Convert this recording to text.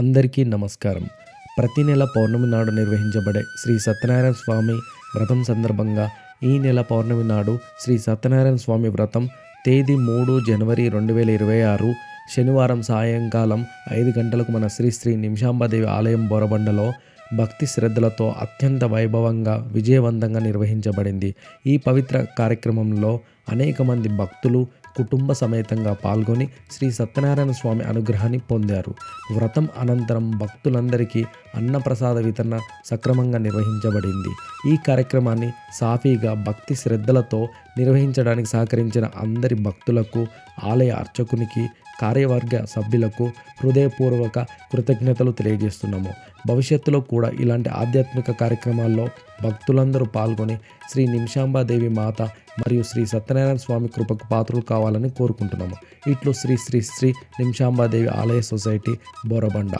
అందరికీ నమస్కారం. ప్రతి నెల పౌర్ణమి నాడు నిర్వహించబడే శ్రీ సత్యనారాయణ స్వామి వ్రతం సందర్భంగా ఈ నెల పౌర్ణమి నాడు శ్రీ సత్యనారాయణ స్వామి వ్రతం తేదీ మూడు జనవరి రెండు వేల ఇరవై ఆరు శనివారం సాయంకాలం ఐదు గంటలకు మన శ్రీ శ్రీ నిమిషాంబాదేవి ఆలయం బోరబండలో భక్తి శ్రద్ధలతో అత్యంత వైభవంగా విజయవంతంగా నిర్వహించబడింది. ఈ పవిత్ర కార్యక్రమంలో అనేక మంది భక్తులు కుటుంబ సమేతంగా పాల్గొని శ్రీ సత్యనారాయణ స్వామి అనుగ్రహాన్ని పొందారు. వ్రతం అనంతరం భక్తులందరికీ అన్నప్రసాద వితరణ సక్రమంగా నిర్వహించబడింది. ఈ కార్యక్రమాన్ని సాఫీగా భక్తి శ్రద్ధలతో నిర్వహించడానికి సహకరించిన అందరి భక్తులకు ఆలయ అర్చకునికి కార్యవర్గ సభ్యులకు హృదయపూర్వక కృతజ్ఞతలు తెలియజేస్తున్నాము. భవిష్యత్తులో కూడా ఇలాంటి ఆధ్యాత్మిక కార్యక్రమాల్లో భక్తులందరూ పాల్గొని శ్రీ నిమిషాంబాదేవి మాత మరియు శ్రీ సత్యనారాయణ స్వామి కృపకు పాత్రలు కావాలని కోరుకుంటున్నాము. ఇట్లు శ్రీ శ్రీ శ్రీ నిమిషాంబాదేవి ఆలయ సొసైటీ బోరబండ.